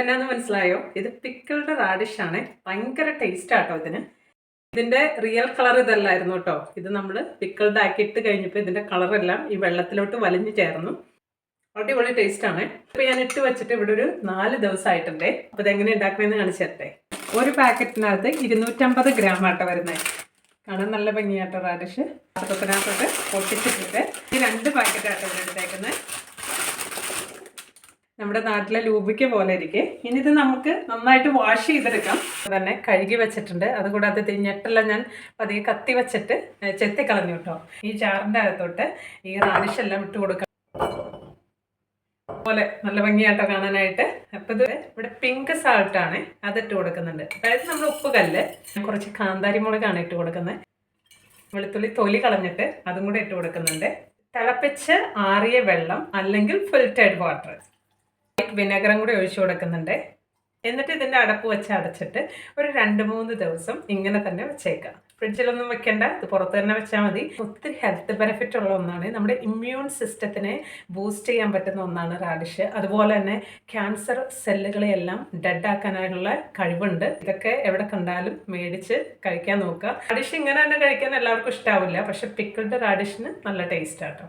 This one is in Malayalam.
എന്നാന്ന് മനസ്സിലായോ? ഇത് പിക്കിൾഡ് റാഡിഷ് ആണ്. ഭയങ്കര ടേസ്റ്റ് ആട്ടോ ഇതിന്. ഇതിന്റെ റിയൽ കളർ ഇതല്ലായിരുന്നു കേട്ടോ. ഇത് നമ്മൾ പിക്കിൾഡ് ആക്കി ഇട്ട് കഴിഞ്ഞപ്പോൾ ഇതിന്റെ കളറെല്ലാം ഈ വെള്ളത്തിലോട്ട് വലിഞ്ഞു ചേർന്നു. അടിപൊളി ടേസ്റ്റ് ആണ്. ഇപ്പൊ ഞാൻ ഇട്ട് വെച്ചിട്ട് ഇവിടെ ഒരു നാല് ദിവസമായിട്ടുണ്ട് അപ്പൊ ഇതെങ്ങനെ ഉണ്ടാക്കണമെന്ന് കാണിച്ചു തരട്ടെ. ഒരു പാക്കറ്റിനകത്ത് ഇരുന്നൂറ്റമ്പത് ഗ്രാം ആട്ടോ വരുന്നത് കാണാൻ നല്ല ഭംഗിയാട്ടോ റാഡിഷ് പാത്രത്തിനകത്തോട്ട് പൊട്ടിച്ചിട്ടിട്ട് ഈ രണ്ട് പാക്കറ്റ് ആട്ടോ ഇവിടെ എടുത്തേക്കുന്നത് നമ്മുടെ നാട്ടിലെ ലൂബിക്ക പോലെ ഇരിക്കെ. ഇനി ഇത് നമുക്ക് നന്നായിട്ട് വാഷ് ചെയ്തെടുക്കാം. തന്നെ കഴുകി വെച്ചിട്ടുണ്ട്. അതുകൂടാതെ ഞെട്ടെല്ലാം ഞാൻ പതിയെ കത്തി വെച്ചിട്ട് ചെത്തിക്കളഞ്ഞു കേട്ടോ. ഈ ചാറിന്റെ അകത്തോട്ട് ഈ റാഡിഷ് എല്ലാം ഇട്ട് കൊടുക്കാം. പോലെ നല്ല ഭംഗിയായിട്ടോ കാണാനായിട്ട്. അപ്പം ഇത് ഇവിടെ പിങ്ക് സാൾട്ടാണ് അതിട്ട് കൊടുക്കുന്നുണ്ട്. അതായത് നമ്മൾ ഉപ്പ് കല്ല് കുറച്ച് കാന്താരി മുളകാണ് ഇട്ട് കൊടുക്കുന്നത് വെളുത്തുള്ളി തൊലി കളഞ്ഞിട്ട് അതും കൂടെ ഇട്ട് കൊടുക്കുന്നുണ്ട്. തിളപ്പിച്ച് ആറിയ വെള്ളം അല്ലെങ്കിൽ ഫിൽറ്റേഡ് വാട്ടർ വിനെഗറും കൂടി ഒഴിച്ചു കൊടുക്കുന്നുണ്ട്. എന്നിട്ട് ഇതിന്റെ അടപ്പ് വെച്ച് അടച്ചിട്ട് ഒരു രണ്ട് മൂന്ന് ദിവസം ഇങ്ങനെ തന്നെ വെച്ചേക്കാം. ഫ്രിഡ്ജിലൊന്നും വെക്കേണ്ട ഇത് പുറത്ത് തന്നെ വെച്ചാൽ മതി. ഒത്തിരി ഹെൽത്ത് ബെനിഫിറ്റ് ഉള്ള ഒന്നാണ്. നമ്മുടെ ഇമ്മ്യൂൺ സിസ്റ്റത്തിനെ ബൂസ്റ്റ് ചെയ്യാൻ പറ്റുന്ന ഒന്നാണ് റാഡിഷ്. അതുപോലെ തന്നെ ക്യാൻസർ സെല്ലുകളെയെല്ലാം ഡെഡ് കഴിവുണ്ട്. ഇതൊക്കെ എവിടെ കണ്ടാലും മേടിച്ച് കഴിക്കാൻ നോക്കുക. റാഡിഷ് ഇങ്ങനെ തന്നെ കഴിക്കാൻ എല്ലാവർക്കും ഇഷ്ടാവില്ല. പക്ഷെ പിക്കിൾഡ് റാഡിഷിന് നല്ല ടേസ്റ്റ് ആട്ടോ